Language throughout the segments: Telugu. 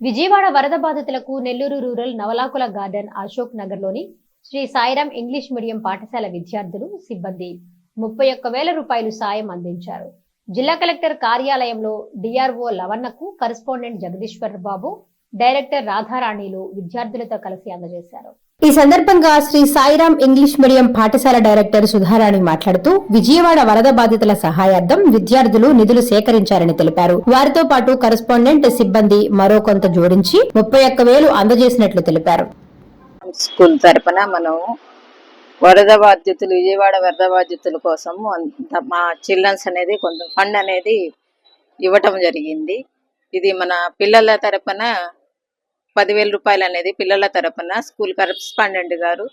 విజయవాడ వరద బాధితులకు నెల్లూరు రూరల్ నవలాకుల గార్డెన్ అశోక్ నగర్లోని శ్రీ సాయిరాం ఇంగ్లీష్ మీడియం పాఠశాల విద్యార్థులు సిబ్బంది. ముప్పై ఒక్క వేల రూపాయలు సాయం అందించారు. జిల్లా కలెక్టర్ కార్యాలయంలో డిఆర్ఓ లవన్నకు కరెస్పాండెంట్ జగదీశ్వర్ బాబు డైరెక్టర్ రాధారాణిలు విద్యార్థులతో కలిసి అందజేశారు. ఈ సందర్భంగా శ్రీ సాయిరాం ఇంగ్లీష్ మీడియం పాఠశాల డైరెక్టర్ సుధారాణి మాట్లాడుతూ విజయవాడ వరద బాధితుల సహాయార్థం విద్యార్థులు నిధులు సేకరించారని తెలిపారు. వారితో పాటు కరెస్పాండెంట్ సిబ్బంది మరో కొంత జోడించి ముప్పై ఒక్క వేలు అందజేసినట్లు తెలిపారు. స్కూల్ తరపున మనం వరద బాధ్యతలు విజయవాడ వరద బాధ్యతల కోసం అంత- మా చిల్డ్రన్స్ అనేది కొంత ఫండ్ అనేది ఇవ్వటం జరిగింది. ఇది మన పిల్లల తరపున పదివేల రూపాయలు అనేది పిల్లల తరపున స్కూల్ కరస్పాండెంట్ గారు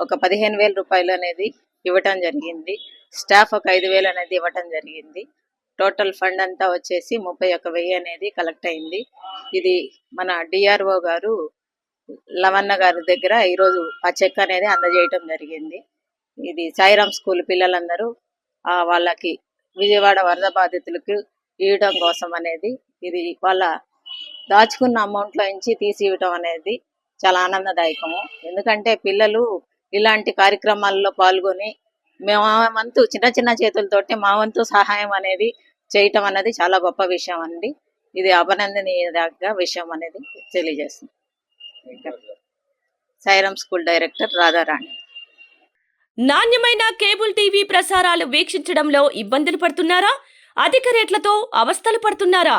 ఒక పదిహేను వేల రూపాయలు అనేది ఇవ్వటం జరిగింది. స్టాఫ్ ఒక ఐదు వేలు అనేది ఇవ్వటం జరిగింది. టోటల్ ఫండ్ అంతా వచ్చేసి ముప్పై ఒక వెయ్యి అనేది కలెక్ట్ అయింది. ఇది మన డిఆర్ఓ గారు లవన్న గారి దగ్గర ఈరోజు ఆ చెక్ అనేది అందజేయటం జరిగింది. ఇది సాయిరామ్ స్కూల్ పిల్లలందరూ ఆ వాళ్ళకి విజయవాడ వరద బాధితులకు ఇవ్వడం కోసం అనేది ఇది వాళ్ళ దాచుకున్న అమౌంట్లో నుంచి తీసి ఇవ్వటం అనేది చాలా ఆనందదాయకము. ఎందుకంటే పిల్లలు ఇలాంటి కార్యక్రమాల్లో పాల్గొని మేము మా వంతు చిన్న చిన్న చేతులతోటి మా వంతు సహాయం అనేది చేయటం అనేది చాలా గొప్ప విషయం అండి. ఇది అభినందనీయ విషయం అనేది తెలియజేస్తుంది. Sairam school director Radharani. నాణ్యమైన కేబుల్ టీవీ ప్రసారాలు వీక్షించడంలో ఇబ్బందులు పడుతున్నారా? అధిక రేట్లతో అవస్థలు పడుతున్నారా?